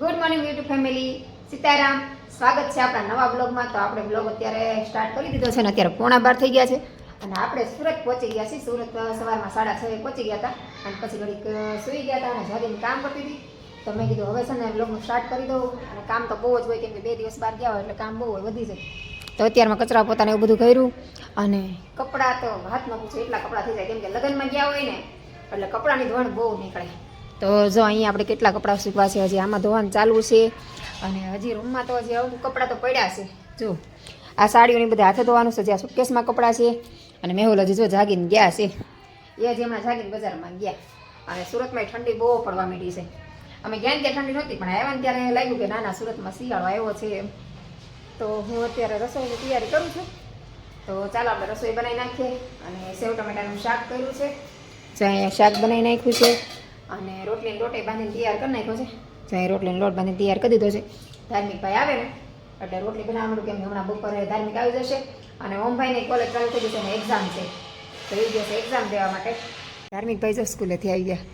Good morning YouTube family Sitaram, સ્વાગત છે આપણા નવા બ્લોગમાં તો આપણે બ્લોગ અત્યારે સ્ટાર્ટ કરી દીધો છે અને અત્યારે પોણા બાર થઈ ગયા છે. અને આપણે સુરત પહોંચી ગયા છીએ. સુરત સવારમાં સાડા છ પહોંચી ગયા હતા. અને પછી ઘડીક સૂઈ ગયા હતા અને જાગીને કામ કરતી હતી. તો મેં કીધું, હવે છે ને બ્લોગનું સ્ટાર્ટ કરી દઉં. અને કામ તો બહુ જ હોય કેમ કે બે દિવસ બહાર ગયા હોય એટલે કામ બહુ વધી જાય. તો અત્યારમાં કચરા પોતાને એવું બધું કર્યું. અને કપડાં તો હાથમાં પૂછે એટલા કપડાં થઈ જાય કેમ કે લગ્નમાં ગયા હોય ને, એટલે કપડાની ધોણ બહુ નીકળે. તો જો અહીંયા આપણે કેટલા કપડાં સૂકવા છે, હજી આમાં ધોવાનું ચાલુ છે. અને હજી રૂમમાં તો હજી અમુક કપડાં તો પડ્યા છે. જો, આ સાડીઓની બધા હાથે ધોવાનું છે, જે આ સુટકેસમાં કપડાં છે. અને મેહુલ હજી જો જાગીને ગયા છે. એ હજી હમણાં જાગીને બજારમાં ગયા. અને સુરતમાં ઠંડી બહુ પડવા માંડી છે. અમે ગયા ત્યાં ઠંડી નહોતી, પણ આવ્યા ને ત્યારે લાગ્યું કે ના ના સુરતમાં શિયાળો આવ્યો છે તો હું અત્યારે રસોઈની તૈયારી કરું છું. તો ચાલો આપણે રસોઈ બનાવી નાખીએ. અને સેવ ટમેટાનું શાક કર્યું છે. જ્યાં અહીંયા શાક બનાવી નાખ્યું છે. અને રોટલીને લોટે બાંધીને તૈયાર કરી નાખ્યો છે. જો અહીં રોટલીનો લોટ બાંધીને તૈયાર કરી દીધો છે. ધાર્મિક ભાઈ આવે ને એટલે રોટલી બનાવવાનું કેમ કે હમણાં બપોરે ધાર્મિક આવી જશે અને ઓમભાઈની કોલેજ ચાલુ થઈ જશે અને એક્ઝામ છે. તો એ દિવસે એક્ઝામ દેવા માટે. ધાર્મિક ભાઈ જો સ્કૂલેથી આવી ગયા.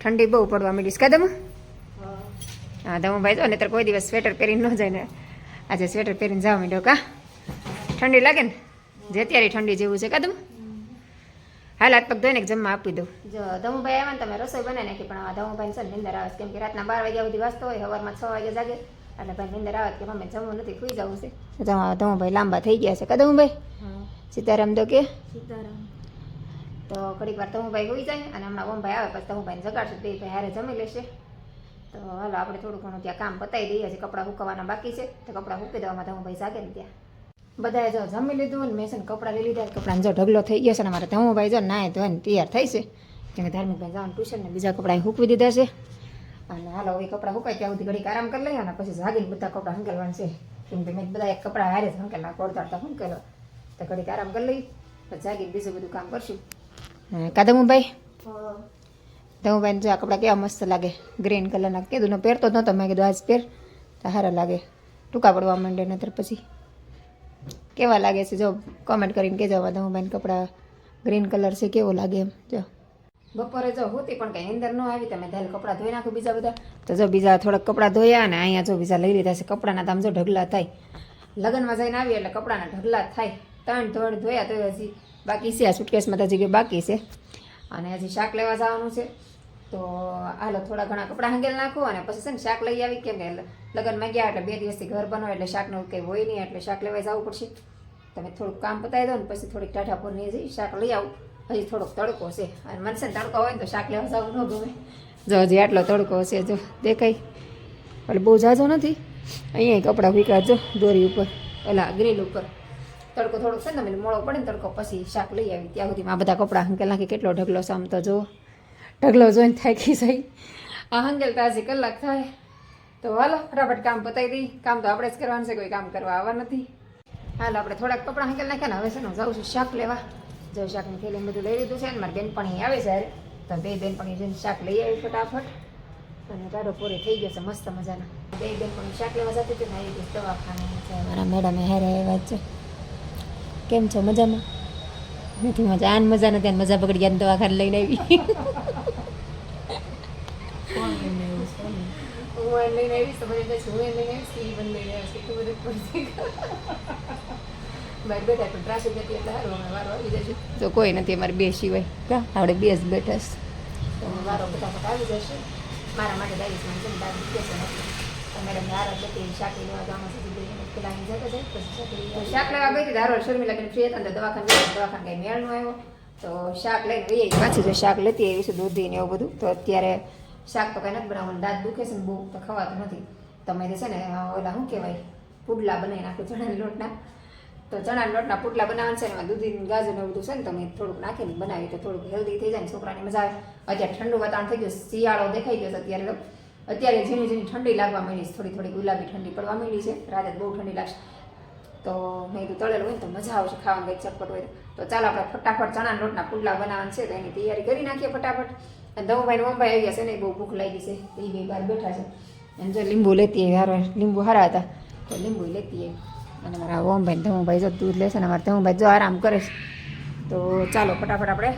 ઠંડી બહુ પડવા માંડી છે. કદમ હા. દમુભાઈ જો નહીતર કોઈ દિવસ સ્વેટર પહેરીને ન જાય ને. આજે સ્વેટર પહેરીને જવા માંડ્યો કા? ઠંડી લાગે ને? જે અત્યારે ઠંડી જેવું છે. કદમ હાલ હાથ પગ ધોઈને જમવા આપી દઉં. જો ધમુભાઈ આવે ને તમે રસોઈ બનાવી નાખી પણ આ ધમુભાઈ છે ને નિંદર આવે કેમ કે રાતના બાર વાગ્યા સુધી વાંચતો હોય સવારમાં છ વાગે જાગે. એટલે ભાઈ નિંદર આવે કે મમ્મી જમવું નથી ખુઈ જવું છે. ધમુભાઈ લાંબા થઈ ગયા છે. કદમભાઈ સીતારામ તો કે? સીતારામ. તો ઘડીક વાર ધમુભાઈ હોઈ જાય અને હમણાં ઓમભાઈ આવે પછી ધમુભાઈને જગાડશું બે ભાઈ હારે જમી લેશે. તો હાલો આપણે થોડું ઘણું ત્યાં કામ પતાવી દઈએ છે કપડાં સુકવવાના બાકી છે. તો કપડાં સુકી દેવામાં ધમુભાઈ જાગે ને ત્યાં. બધાએ જો જમી લીધું ને મેં છે ને કપડાં લઈ લીધા કપડાં જો ઢગલો થઈ ગયો છે ને મારે ધમુભાઈ જો નાય ધોઈને તૈયાર થાય છે. કેમ કે ધાર્મિકભાઈ જવાનું ટ્યુશન ને બીજા કપડાં હૂકવી દીધા છે. અને હાલો એ કપડાં હુકાય ત્યાં સુધી ઘડીક આરામ કરી લઈએ અને પછી જાગીને બધા કપડાં હંકેલવાના છે. કેમ કે મેં બધા એક કપડાં હારે જ હંકેલા કોડતાડતા હંકેલો તો ઘડીક આરામ કરી લઈ પછી જાગીને બીજું બધું કામ કરશું. કાદમુભાઈ ધમુભાઈને જો આ કપડાં કેવા મસ્ત લાગે. ગ્રીન કલરના. કીધું ને પહેરતો જ નહોતો. મેં કીધું આજ પહેર. તો સારા લાગે. ટૂંકા પડવા માંડે નતર પછી. કેવા લાગે છે? જો કોમેન્ટ કરીને કહેજો. બેન કપડાં ગ્રીન કલર છે, કેવો લાગે એમ. જો. બપોરે જો હોતી, પણ કંઈ અંદર ન આવી તમે ધાલ કપડાં ધોઈ નાખો બીજા બધા. તો જો બીજા થોડાક કપડાં ધોયા અને અહીંયા જો બીજા લઈ લીધા છે કપડાના, તો જો ઢગલા થાય. લગ્નમાં જઈને આવી એટલે કપડાના ઢગલા થાય. ત્રણ ધોળ ધોયા તો હજી બાકી છે, આ સુટકેસમાં તો હજી બાકી છે. અને હજી શાક લેવા જવાનું છે. તો હાલો, થોડા ઘણા કપડાં હંગેલ નાખો અને પછી છે ને શાક લઈ આવી. કેમ કે લગ્નમાં ગયા એટલે બે દિવસથી ઘર બનો એટલે શાકનું કંઈ હોય નહીં, એટલે શાક લેવા જવું પડશે. તમે થોડુંક કામ પતાવી દો ને પછી થોડીક ટાઢા પૂરની જઈ શાક લઈ આવું. હજી થોડોક તડકો છે. અને મનસે તડકો હોય તો શાક લેવા જવું ન ગમે. જો હજી આટલો તડકો છે, જો દેખાય. એટલે બહુ જાજો નથી. અહીંયા કપડાં ભીકા જો, દોરી ઉપર. ઓલા ગ્રીલ ઉપર. તડકો થોડોક છે ને, તમે મોડો પડે ને તડકો પછી શાક લઈ આવી. ત્યાં સુધીમાં આ બધા કપડાં હંકેલ નાખી, કેટલો ઢગલો સામતો જો. ઢગલો જોઈને થાકી જઈ આ હંકેલ તાજી કલાક થાય. તો હાલો, ફટાફટ કામ પતાવી દઈ. કામ તો આપણે જ કરવાનું છે, કોઈ કામ કરવા આવવા નથી. હાલ, આપણે થોડાક કપડાં હંકેલ નાખ્યા ને હવે છે ને જાઉં છું શાક લેવા. જો શાકની થેલી બધું લઈ લીધું છે ને, મારી બેનપણી આવે છે. તો બે બેનપણી જઈને શાક લઈ આવી ફટાફટ. અને તારો પૂરી થઈ ગયો છે, મસ્ત મજાના. બે બેનપણી શાક લેવા જતી હતી ને આવી દવાખાને છે. મારા મેડમે હારે આવ્યા છે. કેમ છો, મજામાં? નથી મજા, આન મજા નથી મજા પકડી ગયા દવા દવાખાને લઈને આવી. હું એમ લઈને આવીશ તો મને કહે છે, હું એમ લઈને આવીશ કે ઈ મને લઈને આવીશ એટલું બધું પડશે બહાર બેઠા પણ ટ્રાફિક એટલે સારું અમે વારો આવી જશે. તો કોઈ નથી અમારે બે સિવાય. ક્યાં આપણે બે જ બેઠા છે. તો વારો ફટાફટ આવી જશે. મારા માટે દાવીશ મને છે ને દાદી કે છે મેડમ આરામ જતી શાક લેવા જવાનું છે પેલા અહીં જતા જાય પછી શાક લઈ લેવા ગઈ હતી ધારો શર્મિલા કે ફ્રી હતા તો દવાખાને દવાખાને કઈ મેળ નો આવ્યો. તો શાક લઈને ગઈ. પાછી જો શાક લેતી આવી છે દૂધી ને એવું બધું તો અત્યારે શાક તો કઈ નથી બનાવવાનું, દાંત દુખે છે ને બહુ, તો ખવાતું નથી. તમે છે ને ઓલા શું કહેવાય, પુડલા બનાવી નાખો ચણાના લોટના. તો ચણાના લોટના પુટલા બનાવવાનું છે એમાં દૂધી ગાજર ને બધું છે ને, તમે થોડુંક નાખીને બનાવી તો થોડુંક હેલ્ધી થઈ જાય ને, છોકરાની મજા આવે. અત્યારે ઠંડુ વાતાવરણ થઈ ગયું શિયાળો દેખાઈ ગયો છે અત્યારે તો. અત્યારે ઝીણી ઝીણી ઠંડી લાગવા માંડી છે, થોડી થોડી ગુલાબી ઠંડી પડવા માંડી છે, રાતે બહુ ઠંડી લાગશે. તો મેં કીધું તળેલું હોય ને તો મજા આવશે ખાવાનું, કંઈક ચટપટ હોય તો ચાલો આપણે ફટાફટ ચણાના લોટના પુડલા બનાવવાના છે, તો એની તૈયારી કરી નાખીએ ફટાફટ. અને ધમુભાઈ મમ્ભાઈ આવી ગયા છે ને બહુ ભૂખ લાગી છે. એ બે બહાર બેઠા છે. અને જો લીંબુ લેતી આવી હારો લીંબુ હારા હતા. તો લીંબુ લેતી આવી. અને મારા ઓમભાઈ ધમુભાઈ જો દૂધ લેશે ને મારા ધમુભાઈ જો આરામ કરે છે. તો ચાલો ફટાફટ આપણે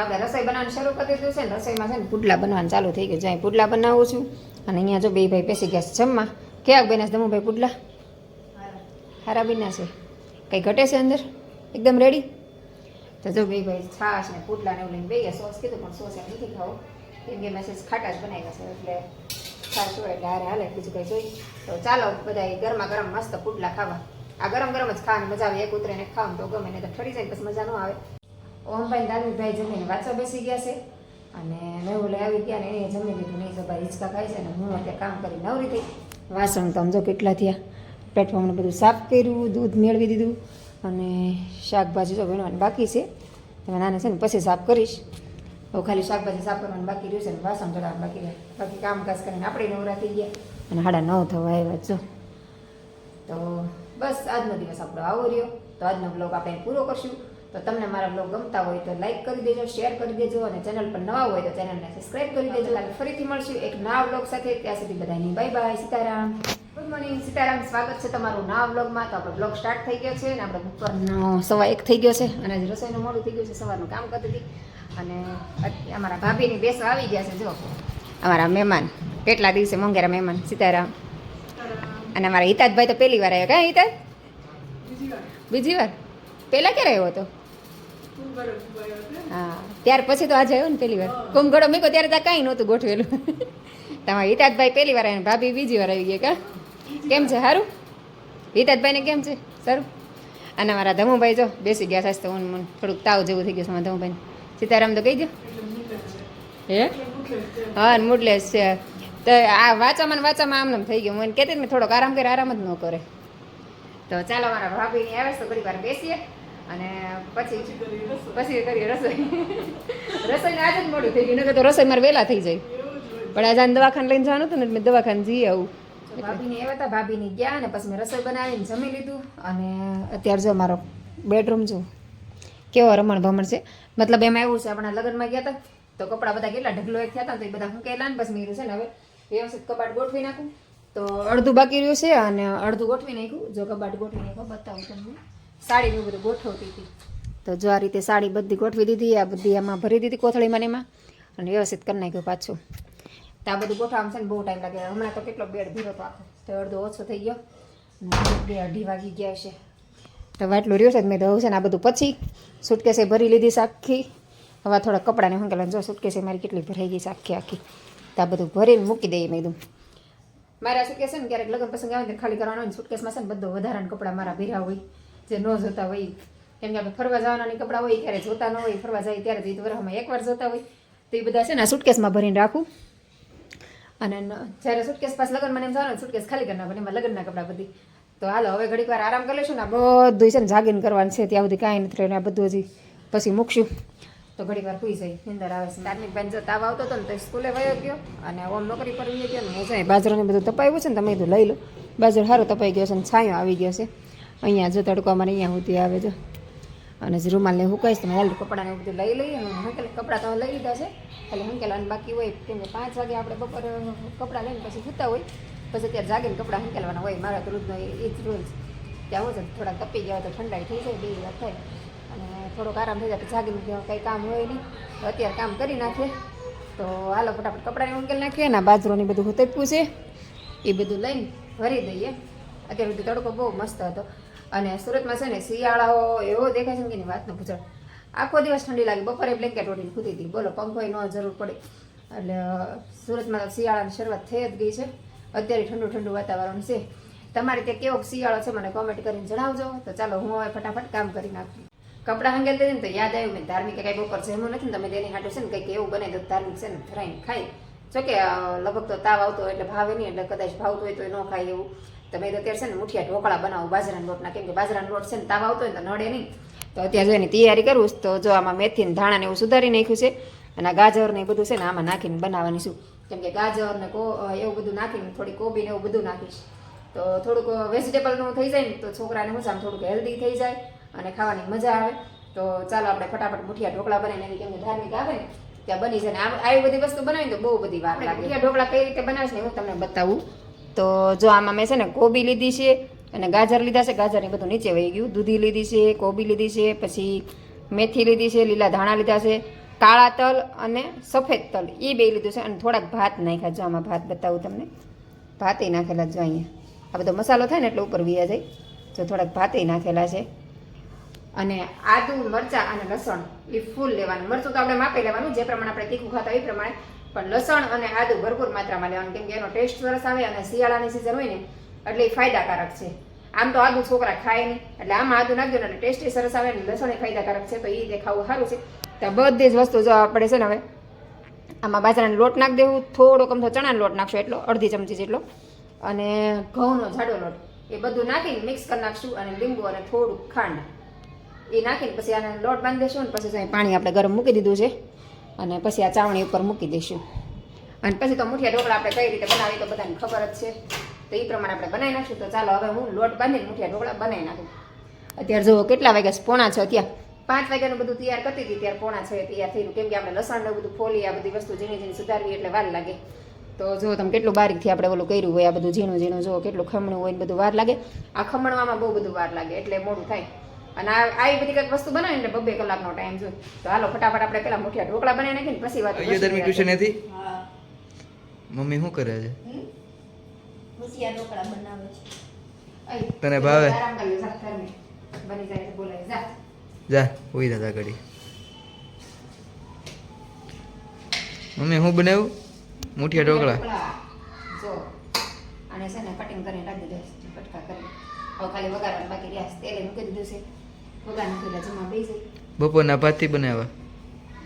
આપણે રસોઈ બનાવવાનું શરૂ કરી દીધું છે ને રસોઈમાં છે ને પુડલા બનાવવાનું ચાલુ થઈ ગયું. જ્યાં પુડલા બનાવું છું અને અહીંયા જો બે ભાઈ બેસી ગયા છે જમવા. ક્યાં બેન છે દમુભાઈ પુડલા? હારા. બીના છે. કંઈ ઘટે છે અંદર? એકદમ રેડી તો જો બે ભાઈ છાશ ને પુડલા ને એવું લઈને બે સોસ કીધું, પણ સોસ એમ નથી ખાવું. કેમ કે મેસેજ ખાટા જ બનાવ્યા છે, એટલે છાશ હોય એટલે હારે હાલે. બીજું કંઈ જોઈ તો ચાલો, બધા ગરમા ગરમ મસ્ત પુડલા ખાવા. આ ગરમ ગરમ જ ખાવાની મજા આવે, એક ઉતરે ને ખાવાનું તો ગમે ને તો ઠરી જાય પછી મજા ન આવે. ઓમભાઈ ભાઈ જમીને વાંચવા બેસી ગયા છે અને મેં લઈ આવી ગયા ને એ જમી લીધું નહીં સભા હિંચકા ખાય છે ને હું અત્યારે કામ કરી નવરી થઈ. વાસણ તો સમજો કેટલા થયા. પ્લેટફોર્મને બધું સાફ કર્યું, દૂધ મેળવી દીધું. અને શાકભાજી તો વીણવાની બાકી છે. તમે નાને છે ને પછી સાફ કરીશ. હવે ખાલી શાકભાજી સાફ કરવાનું બાકી રહ્યું છે ને વાસણ ચડાવવાનું બાકી રહ્યા બાકી કામકાજ કરીને આપણે નવરા થઈ ગયા અને સાડા નવ થવા આવ્યા જો તો બસ આજનો દિવસ આપણો આવો રહ્યો. તો આજનો બ્લોગ આપણે પૂરો કરશું. તો તમને મારા બ્લોગ ગમતા હોય તો લાઈક કરી દેજો શેર કરી દેજો અને ચેનલ પર નવા હોય તો ચેનલને સબસ્ક્રાઈબ કરી દેજો. ફરીથી મળશું એક નવા બ્લોગ સાથે. ત્યાં સુધી બધાની bye bye Sitaram. Good Sitaram. સ્વાગત છે તમારું નવા બ્લોગમાં તો આપણો સ્ટાર્ટ થઈ છે અને આપણે સવા એક થઈ ગયો છે અને રસોઈનું મોડું થઈ ગયું છે, સવારનું કામ કરતી હતી. અને અમારા ભાભીની બેસો આવી ગયા છે જો અમારા મહેમાન. કેટલા દિવસે મોંઘેરા મહેમાન, સીતારામ? અને અમારા હિતાજભાઈ તો પહેલી વાર આવ્યો. કાં હિતાજ બીજી વાર. પહેલાં ક્યારે આવ્યો હતો? હા. ત્યાર પછી તો આજે આવ્યો ને પહેલી વાર. કુંભગળો મેં ત્યારે ત્યાં કાંઈ નહોતું ગોઠવેલું. તમારા હિતાજભાઈ પહેલી વાર આવ્યા ભાભી બીજી વાર આવી ગયા કા કેમ છે? સારું હિતાજભાઈને કેમ છે? સારું? અને મારા ધમુભાઈ જો બેસી ગયા છે તો ઊન મૂન થોડુંક તાવ જેવું થઈ ગયું છે મારા ધમુભાઈને. સીતારામ તો કહી દો હે? હા મૂડલેસ છે. તો આ વાંચામાં વાંચામાં આમ થઈ ગયું. મને કહેતી ને થોડોક આરામ કરે આરામ જ ન કરે. તો ચાલો મારા ભાભીની આવે તો ઘણી વાર બેસીએ. અને પછી પછી કરીએ રસોઈ. રસોઈને આજે જ મોડું થઈ ગયું. નકર તો રસોઈ મારે વહેલા થઈ જાય. પણ આજે દવાખાને લઈને જવાનું હતું ને મેં દવાખાને જઈએ આવું. ભાભીની આવ્યા હતા ભાભીની ગયા અને પછી મેં રસોઈ બનાવીને જમી લીધું અને અત્યારે જો મારો બેડરૂમ જો કેવો રમણ ભમણ છે. મતલબ એમાં એવું છે, આપણા લગ્નમાં ગયા હતા તો કપડાં બધા કેટલા ઢગલો એક થયા હતા તો એ બધા મૂકેલા ને પછી મેં છે ને હવે વ્યવસ્થિત કબાટ ગોઠવી નાખું. તો અડધું બાકી રહ્યું છે અને અડધું ગોઠવી નાખ્યું. જો કબાટ ગોઠવી નાખો બતાવું તમને. સાડી ને એવું બધું ગોઠવતી હતી. તો જો આ રીતે સાડી બધી ગોઠવી દીધી, આ બધી આમાં ભરી દીધી કોથળીમાં એમાં. અને વ્યવસ્થિત કરી નાખ્યું પાછું. તો આ બધું ગોઠવવામાં છે ને બહુ ટાઈમ લાગે. હમણાં તો કેટલો બેડ ભીરો તો આખો. તો અડધો ઓછો થઈ ગયો. બે અઢી વાગી ગયા છે. તો આટલું રહ્યું છે મેં તો છે ને આ બધું પછી સુટકેસે ભરી લીધી આખી. હવે થોડા કપડાને હંકેલા જો સુટકેસે મારી કેટલી ભરાઈ ગઈ છે આખી આખી. તો આ બધું ભરીને મૂકી દઈએ મેં કીધું. મારા સુટકેસ છે ને ક્યારેક લગ્ન પ્રસંગ આવે ને ખાલી કરવાનો હોય સુટકેસમાં છે ને બધો વધારાના કપડાં મારા ભીરા હોય. જે ન જોતા હોય. કેમ કે આપણે ફરવા જવાના કપડાં હોય ત્યારે જોતા ન હોય, ફરવા જાય ત્યારે તો વરસમાં એકવાર જોતા હોય. તો એ બધા છે ને સુટકેસમાં ભરીને રાખું. અને જ્યારે સુટકેસ પાસ લગ્ન મને એમ થવાનું સુટકેસ ખાલી કરી નાખો એમાં લગ્નના કપડાં બધી. તો હાલો હવે ઘડીક વાર આરામ કરી લઈશું ને આ બધું છે ને જાગીને કરવાનું છે ત્યાં સુધી કાંઈ નથી રહ્યું આ બધું હજી પછી મૂકશું. તો ઘડીક વાર સુઈ જાય નિંદર આવે છે. ધાર્મિક બેન જો તાવ આવતો હતો ને તો સ્કૂલે વયો ગયો અને ઓમ નોકરી પર વયો ગયો ને હું જાય બાજરાને બધું તપાયું છે ને તમે કીધું લઈ લો. બાજરો સારો તપાઈ ગયો છે ને છાંયો આવી ગયો છે. અહીંયા જો તડકો અમારે અહીંયા સુધી આવે છે અને જે રૂમાલને હુકાઈશ તમે હેલ્ડ કપડાને બધું લઈ લઈએ. કપડાં તો લઈ લીધા છે. ખાલી હંકેલવાનું બાકી હોય કેમ કે પાંચ વાગે આપણે બપોર કપડાં લઈને પછી સૂતા હોય, પછી અત્યારે જાગીને કપડાં હંકેલવાના હોય, મારા તો એ જ રોજ. ત્યાં હોય છે થોડા તપી ગયા હોય તો ઠંડાઈ થઈ જાય, બે વાત થાય. અને થોડોક આરામ થઈ જાય જાગીને કંઈ કામ હોય નહીં. તો અત્યારે કામ કરી નાખીએ. તો હાલો ફટાફટ કપડાને ઉંકેલ નાખીએ ને બાજરોને બધું હુતપ્યું છે. એ બધું લઈને ભરી દઈએ. અત્યારે સુધી તડકો બહુ મસ્ત હતો. અને સુરતમાં છે ને શિયાળાઓ એવો દેખાય છે કે વાત ન આખો દિવસ ઠંડી લાગી. બપોરે બ્લેન્કેટ ઓઢીને ખૂતી હતી. બોલો પંખોય ન જરૂર પડે. એટલે સુરતમાં તો શિયાળાની શરૂઆત થઈ જ ગઈ છે. અત્યારે ઠંડુ ઠંડુ વાતાવરણ છે. તમારે ત્યાં કેવો શિયાળો છે મને કોમેન્ટ કરીને જણાવજો. તો ચાલો, હું હવે ફટાફટ કામ કરી નાખું. કપડાં હંગેલ દે તો યાદ આવ્યું, મેં ધાર્મિક કઈ બપોર જમ્યું નથી ને તમે તેની હાટું છે ને કંઈક એવું બને તો ધાર્મિક છે ને ફરાઈને ખાય. જો કે લગભગ તો તાવ આવતો એટલે ભાવે નહીં, એટલે કદાચ ભાવતું હોય તો ન ખાય એવું. તમે અત્યારે છે ને મુઠિયા ઢોકળા બનાવો, બાજરાના લોટના. કેમ કે બાજરાના લોટ છે ને તાવ આવતો હોય તો નડે નહીં. તો અત્યારે જો એની તૈયારી કરું તો જો આમાં મેથી ને ધાણા ને એવું સુધારી નાખ્યું છે અને આ ગાજર ને એ બધું છે ને આમાં નાખીને બનાવવાની છું. કેમ કે ગાજર ને કો એવું બધું નાખીને થોડી કોબી ને એવું બધું નાખીશ. તો થોડુંક વેજીટેબલનું થઈ જાય ને તો છોકરાને આમ થોડુંક હેલ્ધી થઈ જાય અને ખાવાની મજા આવે. તો ચાલો આપણે ફટાફટ મુઠિયા ઢોકળા બનાવીને એની કેમ ધાર્મિક આવે ને ત્યાં બની જાય ને. આમ આવી બધી વસ્તુ બનાવીને તો બહુ બધી વાર લાગે. મુઠિયા ઢોકળા કઈ રીતે બનાવીશ ને હું તમને બતાવું. તો જો આમાં મેં છે ને કોબી લીધી છે અને ગાજર લીધા છે, ગાજર એ બધું નીચે વહી ગયું. દૂધી લીધી છે, કોબી લીધી છે, પછી મેથી લીધી છે, લીલા ધાણા લીધા છે, કાળા તલ અને સફેદ તલ. એ બે લીધું છે અને થોડાક ભાત નાખ્યા. જો આમાં ભાત બતાવું તમને. ભાતે નાખેલા જો અહીંયા. આ બધો મસાલો થાય ને એટલે ઉપર વિયા જાય. જો થોડાક ભાતે નાખેલા છે. અને આદુ, મરચાં અને લસણ એ ફૂલ લેવાનું. મરચું તો આપણે માપી લેવાનું. જે પ્રમાણે આપણે તીખું ખાતા એ પ્રમાણે. પણ લસણ અને આદુ ભરપૂર માત્રામાં લેવાનું. કેમ કે એનો ટેસ્ટ સરસ આવે અને શિયાળાની સિઝન હોય ને એટલે એ ફાયદાકારક છે. આમ તો આદુ છોકરા ખાય નહીં, એટલે આમાં આદુ નાખજો ને ટેસ્ટ સરસ આવે ને લસણ ફાયદાકારક છે, તો એ રીતે ખાવું સારું છે. તો બધી જ વસ્તુ જો આપણે છે ને હવે, આમાં બાજરાનો લોટ નાખી દેવું, થોડોક અમથો ચણાનો લોટ નાખશો એટલો, અડધી ચમચી જેટલો, અને ઘઉંનો જાડો લોટ, એ બધું નાખીને મિક્સ કરી નાખશું અને લીંબુ અને થોડુંક ખાંડ, એ નાખીને પછી આને લોટ બાંધી દઈશું અને પછી પાણી આપણે ગરમ મૂકી દીધું છે, અને પછી આ ચાવણી ઉપર મૂકી દઈશું. અને પછી તો મુઠિયા ઢોકળા આપણે કઈ રીતે બનાવી તો બધાને ખબર જ છે. તો એ પ્રમાણે આપણે બનાવી નાખશું. તો ચાલો હવે હું લોટ બાંધીને મુઠિયા ઢોકળા બનાવી નાખું. અત્યારે જુઓ કેટલા વાગ્યા પોણા છે અત્યારે પાંચ વાગ્યાનું બધું તૈયાર કરતી હતી ત્યારે પોણા છે તૈયાર થયું. કેમ કે આપણે લસણ ને બધું ફોલી આ બધી વસ્તુ ઝીણી ઝીણી સુધારવી એટલે વાર લાગે. તો જો તમે કેટલું બારીકથી આપણે ઓલું કર્યું હોય આ બધું ઝીણું ઝીણું. જો કેટલું ખમણું હોય બધું વાર લાગે. આ ખમણવામાં બહુ બધું વાર લાગે એટલે મોડું થાય. અને આ આવી બધી કંઈક વસ્તુ બનાવે એટલે બબે કલાકનો ટાઈમ જોઈએ તો હાલો ફટાફટ આપણે પેલા મુઠિયા ઢોકળા બનાવી નાખીને પછી વાત ટ્યુશન મમ્મી શું કરે છે? ભૂસિયા ઢોકળા બનાવે છે. તને ભાવે? આરામ જા. બની જાય તો બોલાય જા. જા ઉઈ દાદા ઘડી મમ્મી હું બનાવ્યું મુઠિયા ઢોકળા. જો અને છે ને કટિંગ કરીને રાખી દે કટકા કરી. હવે ખાલી વઘારવાનું બાકી રહ્યા. તેલે મૂકી દીધું છે. વઘાર મૂકેલા જમા બે જાય બપોરના ભાતથી બનાવ્યા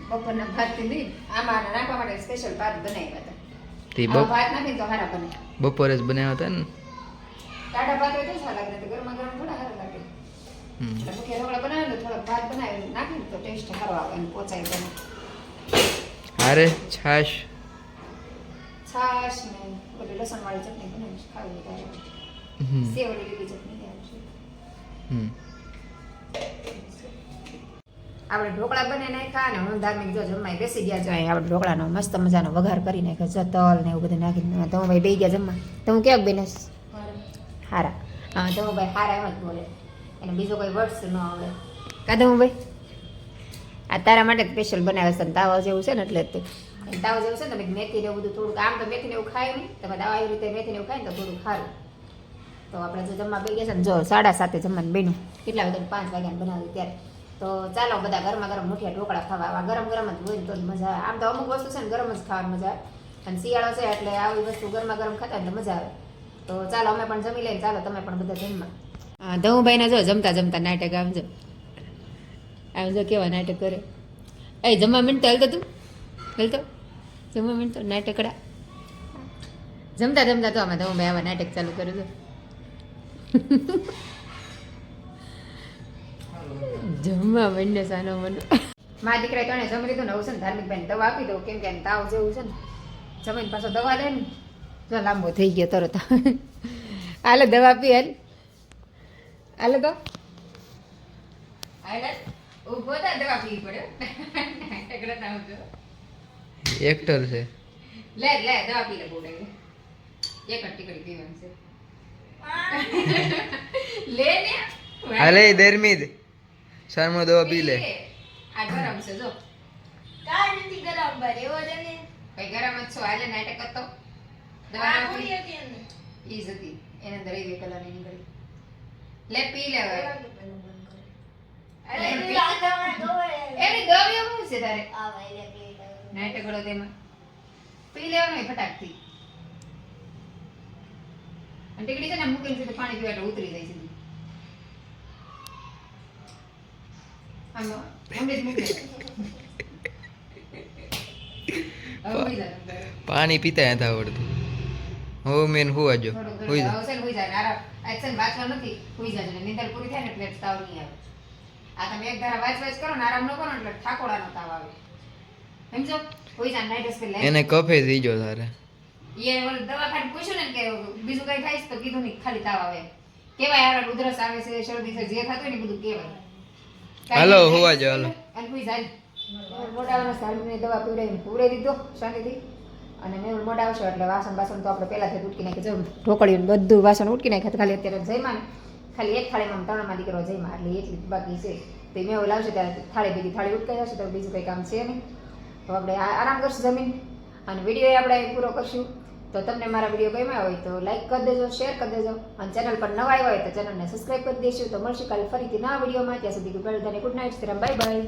બપોરના ભાતથી નહીં આમાં નાખવા માટે સ્પેશિયલ ભાત બનાવ્યા તે બપોરે જ બનાવ્યા હતા ને? ટાટા ભાત હોય તો સારા લાગે ગરમા ગરમ થોડા સારા લાગે. બનાવે બનાવી હારે? છાશ? છાશ ને બધી લસણ વાળી ચટણી બનાવીશ ખાવી ત્યારે લીલી ચટણી હમ. આપણે ઢોકળા બને નાખ્યા અને હું ધાર્મિક જો જમવા બેસી ગયા છો. અહીં આપણે ઢોકળાનો મસ્ત મજાનો વઘાર કરી નાખ્યો છે તલ ને એવું બધું નાખીને. તમે ભાઈ બેસી ગયા જમવા. તો હું કેવાક બેનેશ હારા. હા તો ભાઈ હારા એમ જ બોલે. એને બીજો કોઈ વર્ડ્સ ન આવડે કાદો હું ભાઈ આ તારા માટે સ્પેશિયલ બનાવે છે ને તાવા જેવું છે ને એટલે તે. તાવ જેવું છે ને તમે મેથી ને એવું બધું થોડુંક આમ તો મેથી ને એવું ખાય નહીં તમે દાવા એવી રીતે મેથી ને એવું ખાય ને તો થોડું ખારું તો આપણે જો જમવા બે ગયા છે ને જો સાડા સાતે જમવાનું બેનું કેટલા વાગ્યા પાંચ વાગ્યાને બનાવ્યું ત્યારે. તો ચાલો બધા ગરમા ગરમ મુઠિયા ઢોકળા ખાવા. આવા ગરમ ગરમ જ હોય ને તો મજા આવે. આમ તો અમુક વસ્તુ છે ને ગરમ જ ખાવાની મજા આવે. અને શિયાળો છે એટલે આવી વસ્તુ ગરમા ગરમ ખાતા એટલે મજા આવે. તો ચાલો અમે પણ જમી લઈએ ચાલો તમે પણ બધા જમવા. ધઉભાઈને જો જમતા જમતા નાટક આવજો. આવજો કેવા નાટક કરે. એ જમવા મીણ તો હલતો તું? હલતો? જમવા મિનતો નાટકડા? જમતા જમતા તો અમે ધઉભાઈ આવા નાટક ચાલુ કર્યું હતું જમવા માંડે સાનો મનો. મારા દીકરા તને જમી લીધું ને હવે છે ને ધાર્મિક બેન દવા આપી દઉં. કેમ કે તાવ જેવું છે ને. જમીને પાછો દવા દે ને. જો લાંબો થઈ ગયો તરત. આલે દવા પી હાલ. આલે તો. ઊભો થા દવા પીવી પડે. એકડા તાવ એક્ટર છે. લે લે દવા પી લે બોલે. એક ટીકડી છે. લે ને હાલે દરમીદ શારમાં દવા પી લે. આ ગરમ છે જો. કાંઈ નથી ગરમ પર એવો ને ભાઈ ગરમ જ છો આજે નાટક હતો. દવા આ ના પૂરી પી હતી અંદર. ઈ જ હતી. એના અંદર એવી કલરની નીકળી. લે પી લે હવે. અરે એની શું છે તારે. નાટક ગળો તેમાં. પી લેવાનું ફટાકથી. ટીકડી છે ને મૂકીને છે પાણી પીવા એટલે ઉતરી જાય સીધું આમ હમણાં જ મૂકી દે. હવે હોઈ જા તમે. પાણી પીતા નથી આવડતું. હો મેન હુવા જો. હુઈ જા. ને હોઈ ને આરામ આજ છે વાંચવા નથી. હોઈ જાય ને નીંદર પૂરી થાય ને એટલે તાવ નહીં આવે. આ તમે એક ધારા વાંચ વાંચ કરો ને આરામ ન કરો ને એટલે ઠાકોડાનો તાવ આવે. સમજો? હોઈ જાય નાઈટ સ્પેલ એને કફે થઈ ગયો તારે એ દવાખાને પૂછ્યું ને કે બીજું કઈ થાય છે તો કીધું નહીં ખાલી તાવ આવે. કેવાય આરા ઉધરસ આવે છે શરદી છે જે થતું ને બધું કેવાય. હાલો. હોવા જાઓ, હાલો. મોઢાવાનો દવા પીવડાવીને પીવડાવી દીધો શાંતિથી. અને મેં મોઢા આવશે એટલે વાસણ બાસણ તો આપણે પહેલાંથી ઉટકી નાખી જવું ઢોકળીયું ને બધું વાસણ ઉટકી નાખ્યા ખાલી અત્યારે જઈમાં ખાલી એક થાળીમાં ત્રણમાં દીકરો જઈમાં એટલે એટલી બાકી છે. તે મેં એવું લાવશે ત્યારે થાળી ભેગી થાળી ઉટકાઈ જશે તો બીજું કંઈ કામ છે નહીં. તો આપણે આ- આરામ કરશું જમીન. અને વીડિયો આપણે પૂરો કરશું. તો તમને મારા વીડિયો ગમ્યા હોય તો લાઈક કરી દેજો શેર કરી દેજો. અને ચેનલ પર નવા આવ્યા હોય તો ચેનલને સબસ્ક્રાઈબ કરી દેશો તો મળશે કાલે ફરીથી નવા વિડીયોમાં. ત્યાં સુધી બધાને ગુડ નાઇટ બાય બાય